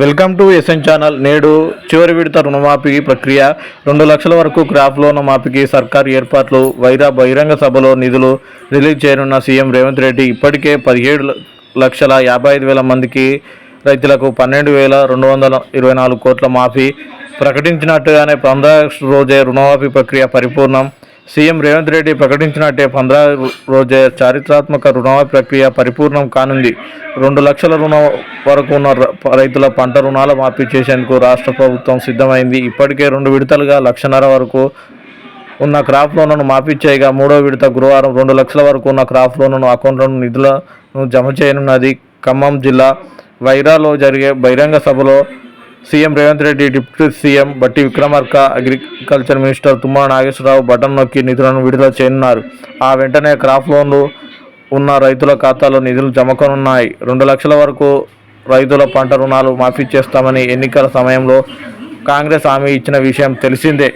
Welcome to SN channel. నేడు చివరి విడత రుణమాఫీ ప్రక్రియ. రెండు లక్షల వరకు క్రాప్ లోన్ మాఫీకి సర్కార్ ఏర్పాట్లు. వైరా బహిరంగ సభలో నిధులు రిలీజ్ చేయనున్న సీఎం రేవంత్ రెడ్డి ఇప్పటికే పదిహేడు లక్షల యాభై ఐదు వేల మందికి రైతులకు పన్నెండు వేల రెండు వందల ఇరవై నాలుగు కోట్ల మాఫీ ప్రకటించినట్టుగానే పంద్రా రోజే రుణమాఫీ ప్రక్రియ పరిపూర్ణం. సీఎం రేవంత్ రెడ్డి ప్రకటించినట్టే పంద్రా రోజే చారిత్రాత్మక రుణమాఫీ ప్రక్రియ పరిపూర్ణం కానుంది. రెండు లక్షల రుణం వరకు ఉన్న ర- రైతుల పంట రుణాల మాఫీ చేసేందుకు రాష్ట్ర ప్రభుత్వం సిద్ధమైంది. ఇప్పటికే రెండు విడతలుగా లక్షన్నర వరకు ఉన్న క్రాప్ లోన్లను మాఫీ చేయగా మూడో విడత గురువారం రెండు లక్షల వరకు ఉన్న క్రాప్ లోన్లను అకౌంట్లను నిధులను జమ చేయనున్నది ఖమ్మం జిల్లా వైరాలో జరిగే బహిరంగ సభలో CM Revanth Reddy deputy CM Bhatti Vikramarka agriculture minister Tummala Nageswararao button నొక్కి నిధులను విడుదల చేయనున్నారు. ఆ వెంటనే క్రాప్ లోన్లు ఉన్న రైతుల ఖాతాలో నిధులు జమకనున్నాయి రెండు లక్షల వరకు రైతుల పంట రుణాలు మాఫీ చేస్తామని ఎన్నికల సమయంలో కాంగ్రెస్ హామీ ఇచ్చిన విషయం తెలిసిందే.